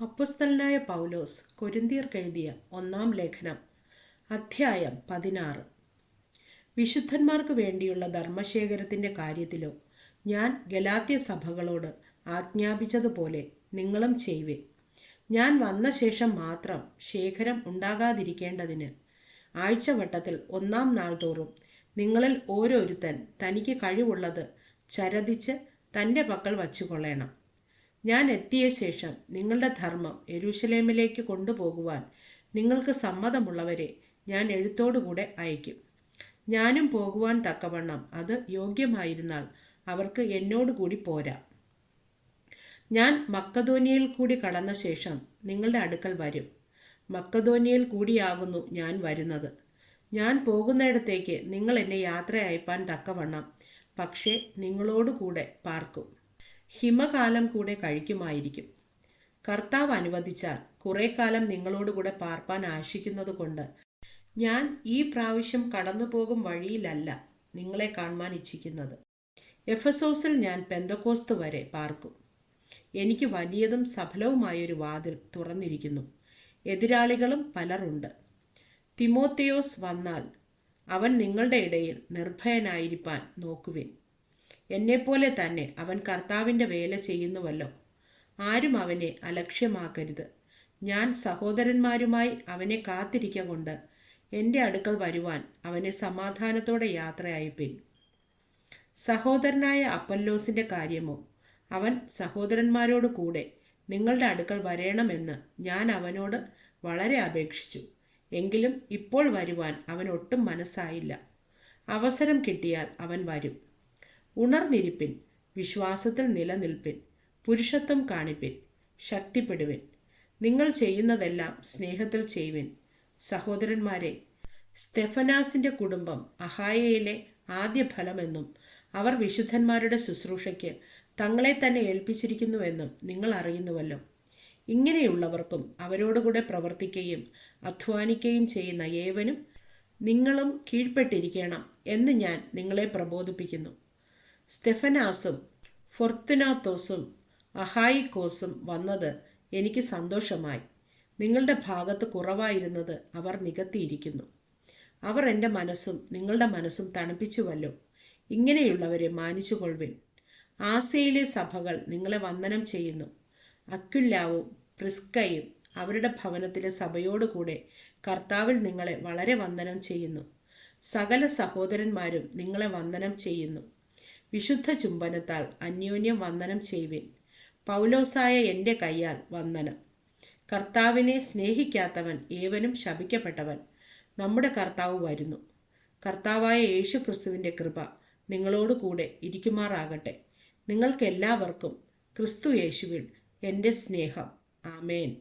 അപ്പസ്തലനായ പൗലോസ് കൊരിന്തിയർക്കെഴുതിയ ഒന്നാം ലേഖനം അധ്യായം പതിനാറ്. വിശുദ്ധന്മാർക്ക് വേണ്ടിയുള്ള ധർമ്മശേഖരത്തിന്റെ കാര്യത്തിലോ ഞാൻ ഗലാത്യ സഭകളോട് ആജ്ഞാപിച്ചതുപോലെ നിങ്ങളും ചെയ്യുവിൻ ഞാൻ വന്ന ശേഷം മാത്രം ശേഖരം ഉണ്ടാകാതിരിക്കേണ്ടതിന് ആഴ്ചവട്ടത്തിൽ ഒന്നാം നാൾ തോറും നിങ്ങളിൽ ഓരോരുത്തൻ തനിക്ക് കഴിവുള്ളത് ചരതിച്ച് തന്റെ പക്കൽ വച്ചുകൊള്ളണം. ഞാൻ എത്തിയ ശേഷം നിങ്ങളുടെ ധർമ്മം യെരൂശലേമിലേക്ക് കൊണ്ടുപോകുവാൻ നിങ്ങൾക്ക് സമ്മതമുള്ളവരെ ഞാൻ എഴുത്തോടുകൂടെ അയക്കും ഞാനും പോകുവാൻ തക്കവണ്ണം അത് യോഗ്യമായിരുന്നാൽ അവർക്ക് എന്നോടുകൂടി പോരാ. ഞാൻ മക്കധോനിയയിൽ കൂടി കടന്ന ശേഷം നിങ്ങളുടെ അടുക്കൽ വരും. മക്കധോനിയയിൽ കൂടിയാകുന്നു ഞാൻ വരുന്നത്. ഞാൻ പോകുന്നിടത്തേക്ക് നിങ്ങൾ എന്നെ യാത്ര അയപ്പാൻ തക്കവണ്ണം പക്ഷേ നിങ്ങളോടുകൂടെ പാർക്കും. ഹിമകാലം കൂടെ കഴിക്കുമായിരിക്കും. കർത്താവ് അനുവദിച്ചാൽ കുറെ കാലം നിങ്ങളോടുകൂടെ പാർപ്പാൻ ആശിക്കുന്നത് കൊണ്ട് ഞാൻ ഈ പ്രാവശ്യം കടന്നു പോകും വഴിയിലല്ല നിങ്ങളെ കാണുവാൻ ഇച്ഛിക്കുന്നത്. എഫസോസിൽ ഞാൻ പെന്തക്കോസ്ത് വരെ പാർക്കും. എനിക്ക് വലിയതും സഫലവുമായൊരു വാതിൽ തുറന്നിരിക്കുന്നു. എതിരാളികളും പലരുണ്ട്. തിമോത്തിയോസ് വന്നാൽ അവൻ നിങ്ങളുടെ ഇടയിൽ നിർഭയനായിരിക്കാൻ നോക്കുവിൻ. എന്നെപ്പോലെ തന്നെ അവൻ കർത്താവിന്റെ വേല ചെയ്യുന്നുവല്ലോ. ആരും അവനെ അലക്ഷ്യമാക്കരുത്. ഞാൻ സഹോദരന്മാരുമായി അവനെ കാത്തിരിക്ക കൊണ്ട് എന്റെ അടുക്കൽ വരുവാൻ അവനെ സമാധാനത്തോടെ യാത്ര സഹോദരനായ അപ്പല്ലോസിന്റെ കാര്യമോ? അവൻ സഹോദരന്മാരോട് കൂടെ നിങ്ങളുടെ അടുക്കൽ വരേണമെന്ന് ഞാൻ അവനോട് വളരെ അപേക്ഷിച്ചു. എങ്കിലും ഇപ്പോൾ വരുവാൻ അവൻ ഒട്ടും മനസ്സായില്ല. അവസരം കിട്ടിയാൽ അവൻ വരും. ഉണർന്നിരിപ്പിൻ വിശ്വാസത്തിൽ നിലനിൽപ്പിൻ പുരുഷത്വം കാണിപ്പിൻ ശക്തിപ്പെടുവിൻ. നിങ്ങൾ ചെയ്യുന്നതെല്ലാം സ്നേഹത്തിൽ ചെയ്യുവിൻ. സഹോദരന്മാരെ സ്തെഫനാസിന്റെ കുടുംബം അഹായയിലെ ആദ്യ ഫലമെന്നും അവർ വിശുദ്ധന്മാരുടെ ശുശ്രൂഷയ്ക്ക് തങ്ങളെ തന്നെ ഏൽപ്പിച്ചിരിക്കുന്നുവെന്നും നിങ്ങൾ അറിയുന്നുവല്ലോ. ഇങ്ങനെയുള്ളവർക്കും അവരോടുകൂടെ പ്രവർത്തിക്കുകയും അധ്വാനിക്കുകയും ചെയ്യുന്ന ഏവനും നിങ്ങളും കീഴ്പ്പെട്ടിരിക്കണം എന്ന് ഞാൻ നിങ്ങളെ പ്രബോധിപ്പിക്കുന്നു. സ്റ്റെഫനാസും ഫൊർത്തുനാത്തോസും അഹായിക്കോസും വന്നത് എനിക്ക് സന്തോഷമായി. നിങ്ങളുടെ ഭാഗത്ത് കുറവായിരുന്നത് അവർ നികത്തിയിരിക്കുന്നു. അവർ എന്റെ മനസ്സും നിങ്ങളുടെ മനസ്സും തണുപ്പിച്ചുവല്ലോ. ഇങ്ങനെയുള്ളവരെ മാനിച്ചുകൊള്ളുവിൻ. ആസയിലെ സഭകൾ നിങ്ങളെ വന്ദനം ചെയ്യുന്നു. അക്കുല്ലാവും പ്രിസ്കയും അവരുടെ ഭവനത്തിലെ സഭയോടുകൂടെ കർത്താവിൽ നിങ്ങളെ വളരെ വന്ദനം ചെയ്യുന്നു. സകല സഹോദരന്മാരും നിങ്ങളെ വന്ദനം ചെയ്യുന്നു. വിശുദ്ധ ചുംബനത്താൽ അന്യോന്യം വന്ദനം ചെയ്യുവിൻ. പൗലോസായ എന്റെ കയ്യാൽ വന്ദനം. കർത്താവിനെ സ്നേഹിക്കാത്തവൻ ഏവനും ശപിക്കപ്പെട്ടവൻ നമ്മുടെ കർത്താവ് വരുന്നു. കർത്താവായ യേശു ക്രിസ്തുവിന്റെ കൃപ നിങ്ങളോട് കൂടെ ഇരിക്കുമാറാകട്ടെ. നിങ്ങൾക്കെല്ലാവർക്കും ക്രിസ്തു യേശുവിൽ എന്റെ സ്നേഹം. ആമേൻ.